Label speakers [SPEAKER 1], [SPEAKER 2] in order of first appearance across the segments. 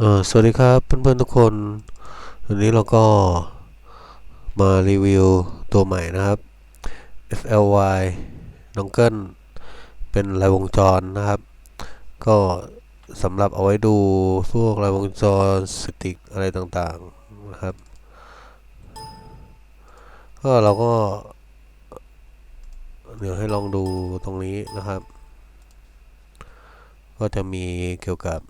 [SPEAKER 1] เออสวัสดีครับเพื่อนๆทุกคนวันนี้เราก็มารีวิวตัวใหม่นะครับ FLY น้องเกิลเป็นรายวงจรนะครับ ก็สำหรับเอาไว้ดูพวกรายวงจรสติกอะไรต่างๆนะครับ ก็เราก็ เดี๋ยวให้ลองดูตรงนี้นะครับ ก็จะมีเกี่ยวกับ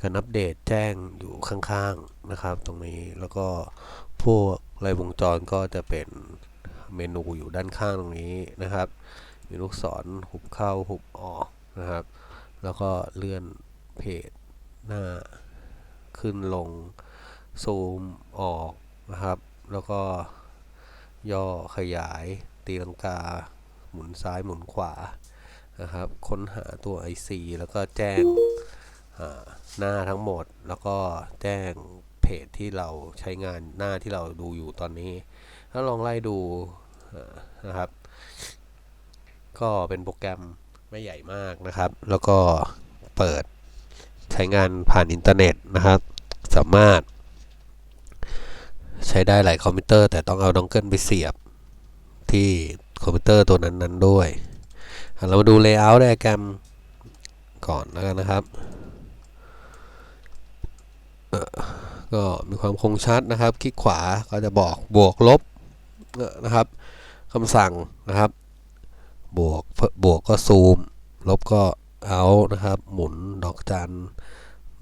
[SPEAKER 1] การอัปเดตแจ้งอยู่ข้างๆนะครับ ตรงนี้แล้วก็พวกรายวงจรก็จะเป็นเมนูอยู่ด้านข้างตรงนี้นะครับ มีลูกศรหุบเข้าหุบออกนะครับ แล้วก็เลื่อนเพจหน้าขึ้นลงซูมออกนะครับ แล้วก็ย่อขยาย ตีลังกา หมุนซ้ายหมุนขวานะครับ ค้นหาตัว IC แล้วก็แจ้ง หน้าทั้งหมด แล้วก็แจ้งเพจที่เราใช้งานหน้าที่เราดูอยู่ตอนนี้ ถ้าลองไล่ดูนะครับ ก็เป็นโปรแกรมไม่ใหญ่มากนะครับ แล้วก็เปิดใช้งานผ่านอินเทอร์เน็ตนะครับ สามารถ ใช้ได้หลายคอมพิวเตอร์ แต่ต้องเอาดองเกิลไปเสียบที่คอมพิวเตอร์ตัวนั้นๆด้วย เรามาดู Layout ไดอะแกรมก่อนแล้วกันนะครับ ก็มีความคงชัดนะครับ คลิกขวาก็จะบอกบวกลบนะครับคำสั่งนะครับ บวกบวกก็ซูม ลบก็เอานะครับ หมุนดอกจัน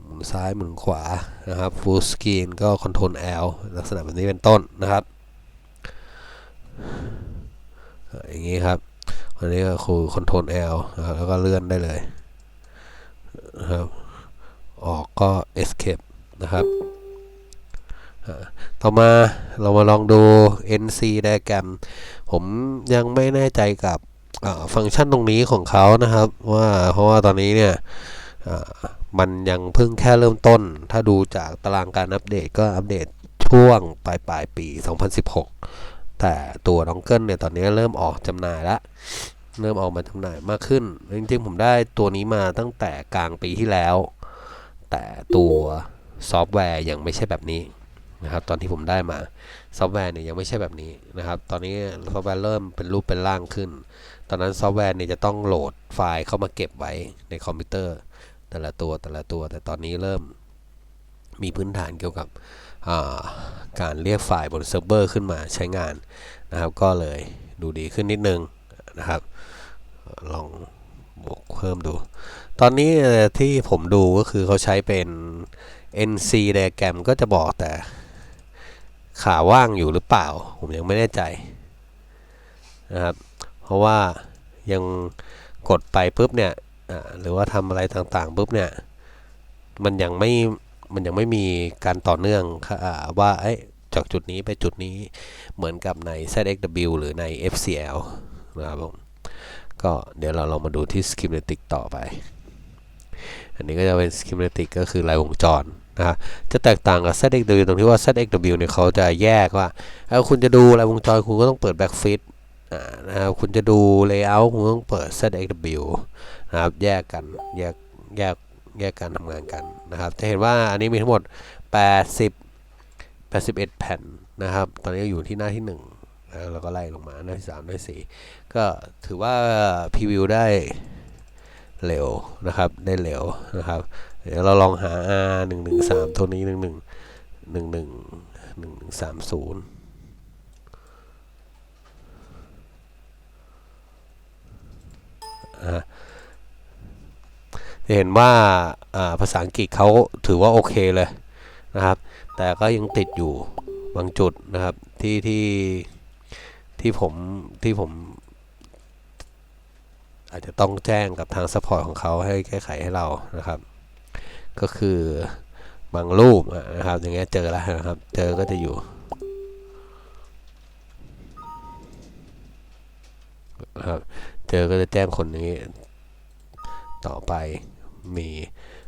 [SPEAKER 1] หมุนซ้ายหมุนขวานะครับ full screen ก็ control L ลักษณะแบบนี้เป็นต้นนะครับ อย่างนี้ครับอันนี้ก็คือ control L นะครับแล้วก็เลื่อนได้เลยนะครับ ออกก็ escape นะครับ ต่อมาเรามาลองดู NC diagram ผมยังไม่แน่ใจกับฟังก์ชันตรงนี้ของเขานะครับ ว่าเพราะว่าตอนนี้เนี่ยมันยังเพิ่งแค่เริ่มต้น ถ้าดูจากตารางการอัปเดตก็อัปเดตช่วงปลายปลายปี 2016 แต่ตัวดองเกิลเนี่ยตอนนี้เริ่มออกจำหน่ายแล้วเริ่มออกมาจำหน่ายมากขึ้น จริงๆ ผมได้ตัวนี้มาตั้งแต่กลางปีที่แล้ว แต่ตัวซอฟต์แวร์ยังไม่ใช่แบบนี้ นะครับ ตอนที่ผมได้มาซอฟต์แวร์เนี่ยยังไม่ใช่แบบนี้นะครับ ตอนนี้ซอฟต์แวร์เริ่มเป็นรูปเป็นร่างขึ้น ตอนนั้นซอฟต์แวร์เนี่ยจะต้องโหลดไฟล์เข้ามาเก็บไว้ในคอมพิวเตอร์ แต่ละตัวแต่ละตัว แต่ตอนนี้เริ่มมีพื้นฐานเกี่ยวกับการเรียกไฟล์บนเซิร์ฟเวอร์ขึ้นมาใช้งานนะครับ ก็เลยดูดีขึ้นนิดนึงนะครับ ลองบวกเพิ่มดู ตอนนี้ที่ผมดูก็คือเขาใช้เป็น NC diagram ก็จะบอกแต่ ขาว่างอยู่หรือเปล่า ผมยังไม่แน่ใจนะครับ เพราะว่ายังกดไปปุ๊บเนี่ยหรือว่าทำอะไรต่างๆปุ๊บเนี่ย มันยังไม่ มันยังไม่มีการต่อเนื่องว่าจากจุดนี้ไปจุดนี้เหมือนกับใน ZXW หรือใน FCL นะครับผมก็เดี๋ยวเราลองมาดูที่ Schematic ต่อไป อันนี้ก็จะเป็น Schematic ก็คือรายวงจร นะจะแตกต่างกับ ZXW ตรงที่ว่า ZXW เนี่ยเขาจะแยกว่าถ้าคุณจะดูรายวงจรคุณก็ต้องเปิด Backfit นะครับคุณจะดู Layout คุณต้องเปิด ZXW นะครับแยกกันแยกแยกแยกการทำงานกันนะครับ จะเห็นว่าอันนี้มีทั้งหมด 80 81 แผ่นนะครับ ตอนนี้อยู่ที่หน้าที่ 1 แล้วก็ไล่ลงมาหน้าที่ 3 หน้าที่ 4 ก็ถือว่าพรีวิวได้เร็วนะครับได้เร็วนะครับ เดี๋ยวเราลองหา R 1 1 3 ตัวนี้1 1 1 1 1 3 0จะเห็นว่าภาษาอังกฤษเขาถือว่าโอเคเลยนะครับ แต่ก็ยังติดอยู่บางจุดนะครับที่ที่ที่ผมที่ผม อาจจะต้องแจ้งกับทางซัพพอร์ตของเขาให้แก้ไขให้เรานะครับ ก็คือบางรูปนะครับ อย่างเงี้ยเจอแล้วนะครับ เจอก็จะอยู่นะครับเจอก็จะแจ้งคนนี้ ต่อไปมี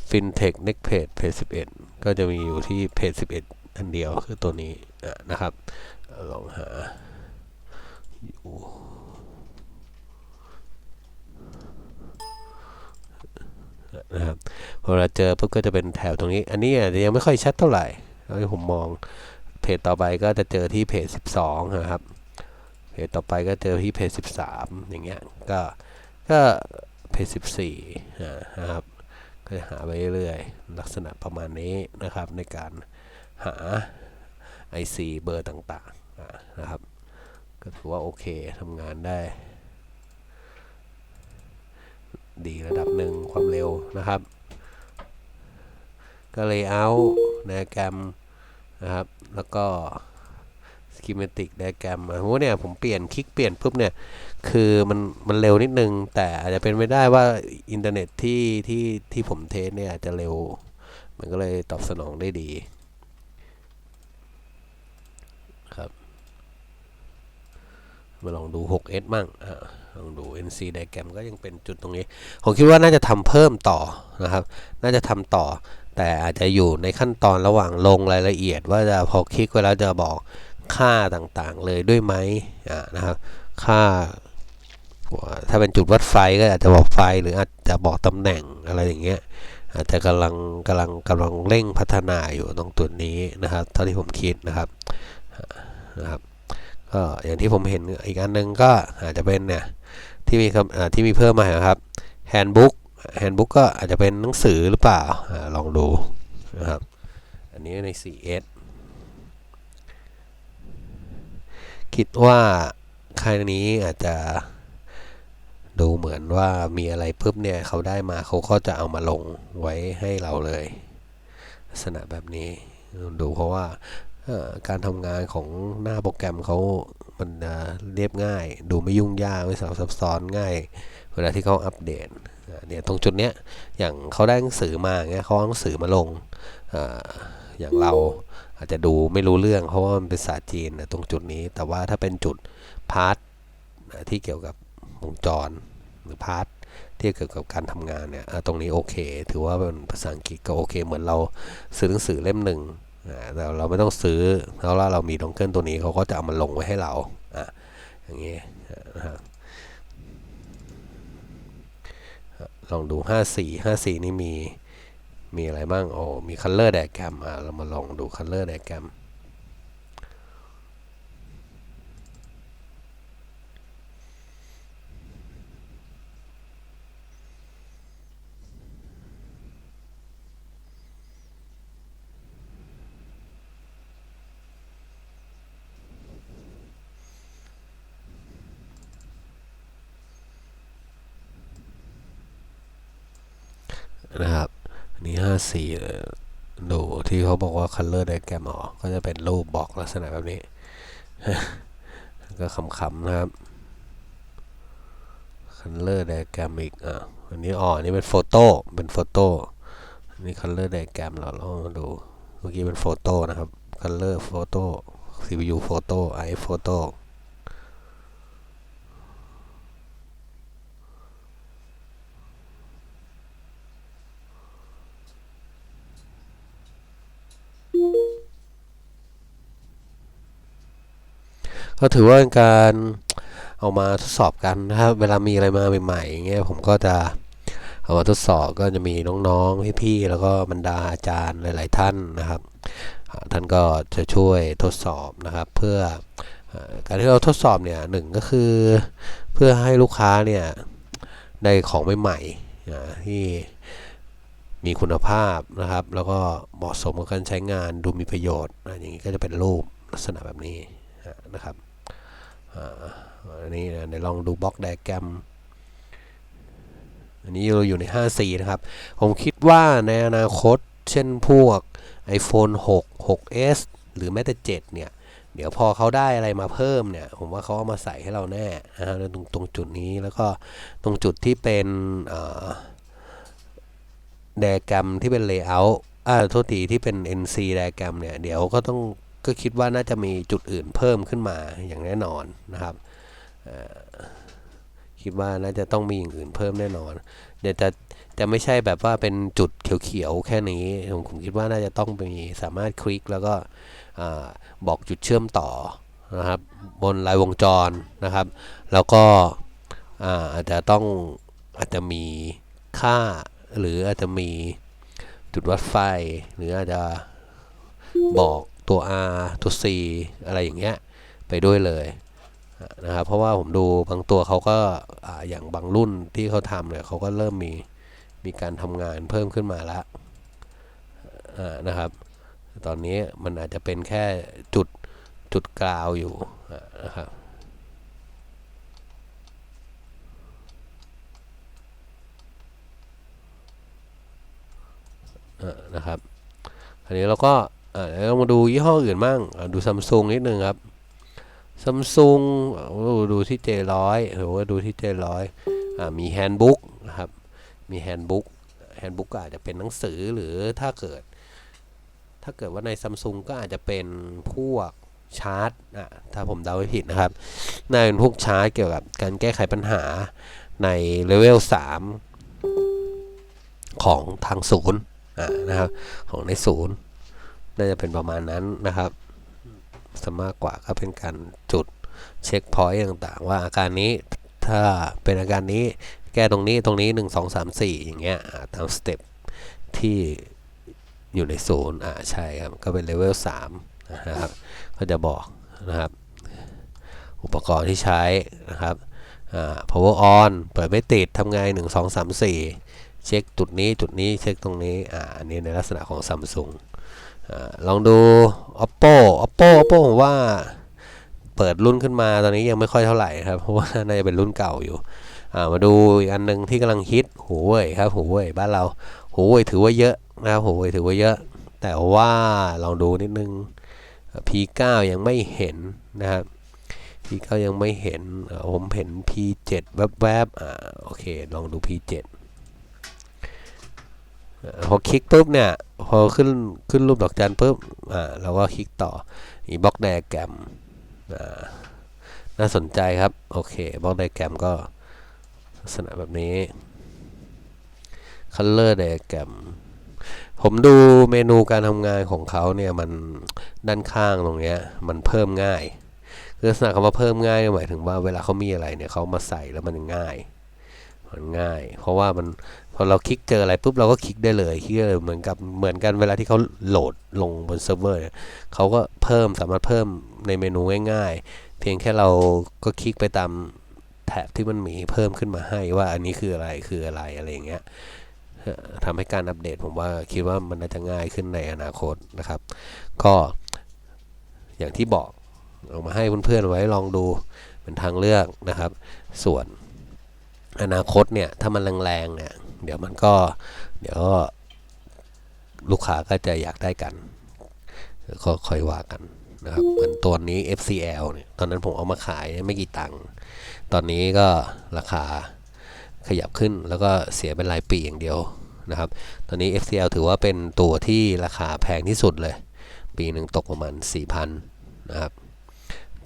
[SPEAKER 1] FinTech Next Page เพจ11 ก็จะมีอยู่ที่เพจ11 อันเดียวคือตัวนี้นะครับ ลองหาอยู่ นะครับ เวลาเจอปุ๊บก็จะเป็นแถวตรงนี้ อันนี้อาจจะยังไม่ค่อยชัดเท่าไหร่แล้วที่ผมมองเพจต่อไปก็จะเจอที่เพจ 12 นะครับ เพจต่อไปก็เจอที่เพจ 13 อย่างเงี้ยก็ก็เพจ 14 นะครับ ก็จะหาไปเรื่อยๆลักษณะประมาณนี้นะครับในการหา IC เบอร์ต่างๆนะครับ ก็ถือว่าโอเคทำงานได้ ดีระดับหนึ่งความเร็วนะครับ ก็ layout ไดอะแกรมนะครับ แล้วก็ schematic ไดอะแกรมโอ้โหเนี่ยผมเปลี่ยนคลิกเปลี่ยนปุ๊บเนี่ย คือมันมันเร็วนิดนึง แต่อาจจะเป็นไม่ได้ว่าอินเทอร์เน็ตที่ที่ที่ผมเทสเนี่ยอาจจะเร็ว มันก็เลยตอบสนองได้ดีครับ มาลองดู 6S มั่งอ่าลองดู NC diagram ก็ยังเป็นจุดตรงนี้ ผมคิดว่าน่าจะทำเพิ่มต่อนะครับ น่าจะทำต่อ แต่อาจจะอยู่ในขั้นตอนระหว่างลงรายละเอียด ว่าจะพอคลิกไว้แล้วจะบอกค่าต่างๆเลยด้วยไหมอ่านะครับค่าถ้าเป็นจุดวัดไฟก็อาจจะบอกไฟหรืออาจจะบอกตำแหน่งอะไรอย่างเงี้ยอาจจะกำลังกำลังกำลังเร่งพัฒนาอยู่ตรงจุดนี้นะครับ เท่าที่ผมคิดนะครับนะครับก็อย่างที่ผมเห็นอีกอันหนึงก็อาจจะเป็นเนี่ยที่มีที่มีเพิ่มมาครับ handbook handbook ก็ แฮนดบุ๊กก็อาจจะเป็นหนังสือหรือเปล่าอลองดูนะครับ อันนี้ใน 4S คิดว่าค่ายนี้อาจจะดูเหมือนว่ามีอะไรปุ๊บเนี่ยเขาได้มาเขาก็จะเอามาลงไว้ให้เราเลยลักษณะแบบนี้ดูเพราะว่า การทำงานของหน้าโปรแกรมเขามันเรียบง่าย ดูไม่ยุ่งยากไม่สลับซับซ้อนง่าย เวลาที่เขาอัปเดตเนี่ยตรงจุดเนี้ยอย่างเขาได้หนังสือมาเงี้ยเขาเอาหนังสือมาลงออย่างเราอาจจะดูไม่รู้เรื่อง เพราะว่ามันเป็นภาษาจีนนะตรงจุดนี้ แต่ว่าถ้าเป็นจุดพาร์ทที่เกี่ยวกับวงจรหรือพาร์ทที่เกี่ยวกับการทำงานเนี่ยตรงนี้โอเค ถือว่าเป็นภาษาอังกฤษก็โอเค เหมือนเราซื้อหนังสือเล่มหนึ่ง แต่เราไม่ต้องซื้อเพราะว่าเรามีดองเกิลตัวนี้เขาก็จะเอามาลงไว้ให้เราอะอย่างนี้นะครับลองดู 54 54 นี่มี มีอะไรบ้าง โอ้ มี color diagram อะเรามาลองดู color diagram นะครับอันนี้ 54เอ่ดูที่เขาบอกว่า color diagram อ๋อก็จะเป็นรูปบอกลักษณะแบบนี้ ก็ขำๆนะครับ color diagram อีกอะอันนี้อ๋ออันนี้เป็นโฟโต้เป็นโฟโต้อันนี้ color diagram เราลองมาดูเมื่อกี้เป็นโฟโต้นะครับ color photo CPU photo i photo ก็ถือว่าเป็นการเอามาทดสอบกันนะครับ เวลามีอะไรมาใหม่ๆอย่างเงี้ยผมก็จะเอามาทดสอบก็จะมีน้องๆพี่ๆแล้วก็บรรดาอาจารย์หลาย ๆ ท่านนะครับ ท่านก็จะช่วยทดสอบนะครับ เพื่ออการที่เราทดสอบเนี่ยหนึ่งก็คือเพื่อให้ลูกค้าเนี่ยได้ของใหม่ๆอ่ที่มีคุณภาพนะครับ แล้วก็เหมาะสมกับการใช้งานดูมีประโยชน์อย่างนี้ก็จะเป็นรูปลักษณะแบบนี้นะครับ อันนี้นะเดี๋ยวลองดูบล็อกไดแกรมอันนี้เราอยู่ใน 5C นะครับ ผมคิดว่าในอนาคตเช่นพวก iPhone 6 6s หรือแม้แต่ 7 เนี่ย เดี๋ยวพอเขาได้อะไรมาเพิ่มเนี่ย ผมว่าเขาเอามาใส่ให้เราแน่นะฮะตรงตรงจุดนี้แล้วก็ตรงจุดที่เป็นไดแกรมที่เป็น layout อ่าโทษทีที่เป็น NC ไดแกรมเนี่ย เดี๋ยวก็ต้อง ก็คิดว่าน่าจะมีจุดอื่นเพิ่มขึ้นมาอย่างแน่นอนนะครับคิดว่าน่าจะต้องมีอย่างอื่นเพิ่มแน่นอน เดี๋ยวจะจะไม่ใช่แบบว่าเป็นจุดเขียวๆแค่นี้ผมผมคิดว่าน่าจะต้องมีสามารถคลิกแล้วก็อบอกจุดเชื่อมต่อนะครับ บนลายวงจรนะครับ แล้วก็อาจจะต้องอาจจะมีค่าหรืออาจจะมีจุดวัดไฟ หรืออาจจะบอก ตัว R ตัว C อะไรอย่างเงี้ยไปด้วยเลยนะครับเพราะว่าผมดูบางตัวเขาก็อย่างบางรุ่นที่เขาทำเนี่ยเขาก็เริ่มมีมีการทำงานเพิ่มขึ้นมาแล้วนะครับ ตอนนี้มันอาจจะเป็นแค่จุดจุดกราวอยู่นะครับอ่านะครับอันนี้เราก็ อ่าเรามาดูยี่ห้ออื่นบ้างดูซัมซุงนิดนึงครับซัมซุงดูที่ J100 หรือว่าดูที่ J100 อ่ามีแฮนด์บุ๊กนะครับ มีแฮนด์บุ๊กแฮนด์บุ๊กก็อาจจะเป็นหนังสือหรือถ้าเกิด ถ้าเกิดว่าในซัมซุงก็อาจจะเป็นพวกชาร์ตอะถ้าผมเดาไม่ผิดนะครับน่าเป็นพวกชาร์ตเกี่ยวกับการแก้ไขปัญหาในเลเวล3ของทางศูนย์อ่านะครับของในศูนย์ น่าจะเป็นประมาณนั้นนะครับสมากกว่าก็เป็นการจุดเช็คพอยต์ต่างๆ ว่าอาการนี้ถ้าเป็นอาการนี้แก้ตรงนี้ตรงนี้ 1 2 3 4 อย่างเงี้ยตามสเต็ปที่อยู่ในศูนย์อ่าใช่ครับ ก็เป็นเลเวล3นะครับ ก็จะบอกนะครับ อุปกรณ์ที่ใช้นะครับอ่า power on เปิดไม่ติดทำไง 1 2 3 4 เช็คจุดนี้จุดนี้เช็คตรงนี้อ่าอันนี้ในลักษณะของ Samsung ลองดู Oppo Oppo Oppo ผมว่าเปิดรุ่นขึ้นมาตอนนี้ยังไม่ค่อยเท่าไหร่ครับ เพราะว่าน่าจะเป็นรุ่นเก่าอยู่มาดูอีกอันหนึงที่กำลังฮิตหูเว่ยครับหูเว่ยบ้านเราหูเว่ยถือว่าเยอะนะครับหูเว่ยถือว่าเยอะ แต่ว่าลองดูนิดนึง P9 ยังไม่เห็นนะครับ P9 ยังไม่เห็นผมเห็น P7 แวบๆอ่าโอเค ลองดู P7 พอคลิกปุ๊บเนี่ยพอขึ้นขึ้นรูปดอกจันปุ๊บอ่าเราก็คลิกต่ออีบล็อกไดอะแกรมอ่าน่าสนใจครับ โอเคบล็อกไดอะแกรมก็ลักษณะแบบนี้ Color Diagram ผมดูเมนูการทำงานของเขาเนี่ยมันด้านข้างตรงเนี้ยมันเพิ่มง่ายคือลักษณะคำว่าเพิ่มง่ายหมายถึงว่าเวลาเขามีอะไรเนี่ยเขามาใส่แล้วมันง่าย มันง่าย เพราะว่ามันพอเราคลิกเจออะไรปุ๊บเราก็คลิกได้เลยคลิกเลยเหมือนกับเหมือนกันเวลาที่เขาโหลดลงบนเซิร์ฟเวอร์เนี่ยเขาก็เพิ่มสามารถเพิ่มในเมนูง่ายๆ เพียงแค่เราก็คลิกไปตามแท็บที่มันมีเพิ่มขึ้นมาให้ว่าอันนี้คืออะไรคืออะไรอะไรอย่างเงี้ยทำให้การอัปเดตผมว่าคิดว่ามันน่าจะง่ายขึ้นในอนาคตนะครับ ก็อย่างที่บอกเอามาให้เพื่อนๆไว้ลองดูเป็นทางเลือกนะครับ ส่วน อนาคตเนี่ยถ้ามันแรงๆเนี่ยเดี๋ยวมันก็เดี๋ยวลูกค้าก็จะอยากได้กันก็ค่อยว่ากันนะครับเหมือนตัวนี้ FCL เนี่ยตอนนั้นผมเอามาขายไม่กี่ตังค์ตอนนี้ก็ราคาขยับขึ้นแล้วก็เสียเป็นรายปีอย่างเดียวนะครับ ตอนนี้ FCL ถือว่าเป็นตัวที่ราคาแพงที่สุดเลย ปีหนึ่งตกประมาณ 4,000 นะครับ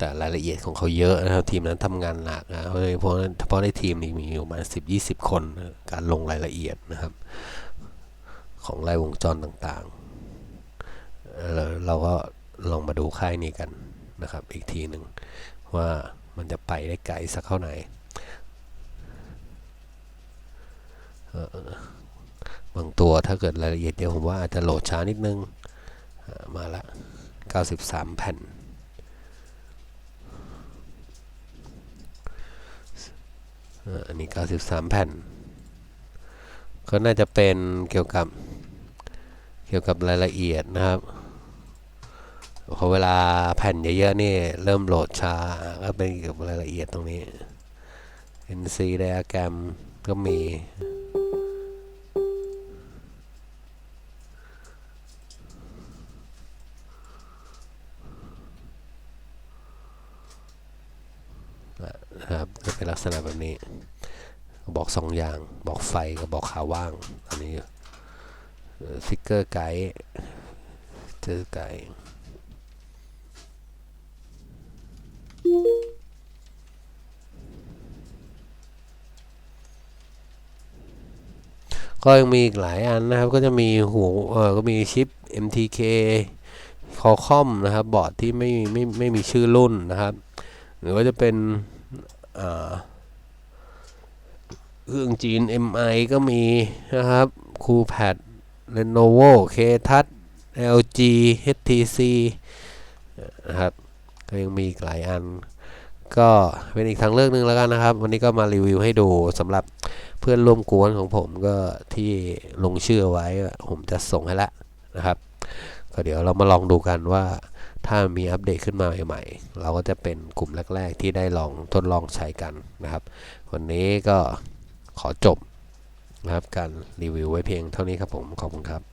[SPEAKER 1] แต่รายละเอียดของเขาเยอะนะครับทีมนั้นทำงานหนักนะเพราะเพราะเฉพาะในทีมนี้มีอยู่ประมาณสิบยี่สิบคนนะการลงรายละเอียดนะครับ ของรายวงจรต่างๆเอ่อเราก็ลองมาดูค่ายนี้กันนะครับ อีกทีหนึ่งว่ามันจะไปได้ไกลสักเท่าไหร่บางตัวถ้าเกิดรายละเอียดเดียวผมว่าอาจจะโหลดช้านิดนึงอ่ามาละ 93 แผ่น อันนี้ 93 แผ่น ก็น่าจะเป็นเกี่ยวกับเกี่ยวกับรายละเอียดนะครับพอเวลาแผ่นเยอะๆนี่เริ่มโหลดช้าก็เป็นเกี่ยวกับรายละเอียดตรงนี้ NC diagram ก็มี บอกสองอย่าง บอกไฟกับบอกขาว่าง อันนี้ฟิกเกอร์ไกด์เจอไกด์ก็ยังมีอีกหลายอันนะครับ ก็จะมีหูเออก็มีชิป MTK คอคอมนะครับ บอร์ดที่ไม่ไม่ไม่มีชื่อรุ่นนะครับ หรือว่าจะเป็นอ่า เครื่องจีน MI ก็มีนะครับ Coolpad Lenovo k t o u c h LG HTC นะครับก็ยังมีหลายอัน ก็เป็นอีกทางเลือกหนึ่งแล้วกันนะครับ วันนี้ก็มารีวิวให้ดูสำหรับเพื่อนร่วมกวนของผมก็ที่ลงชื่อไว้ ผมจะส่งให้ละนะครับ ก็เดี๋ยวเรามาลองดูกันว่าถ้ามีอัปเดตขึ้นมาใหม่ๆ เราก็จะเป็นกลุ่มแรก ๆ ที่ได้ลองทดลองใช้กันนะครับ วันนี้ก็ ขอจบนะครับการรีวิวไว้เพียงเท่านี้ครับผม ขอบคุณครับ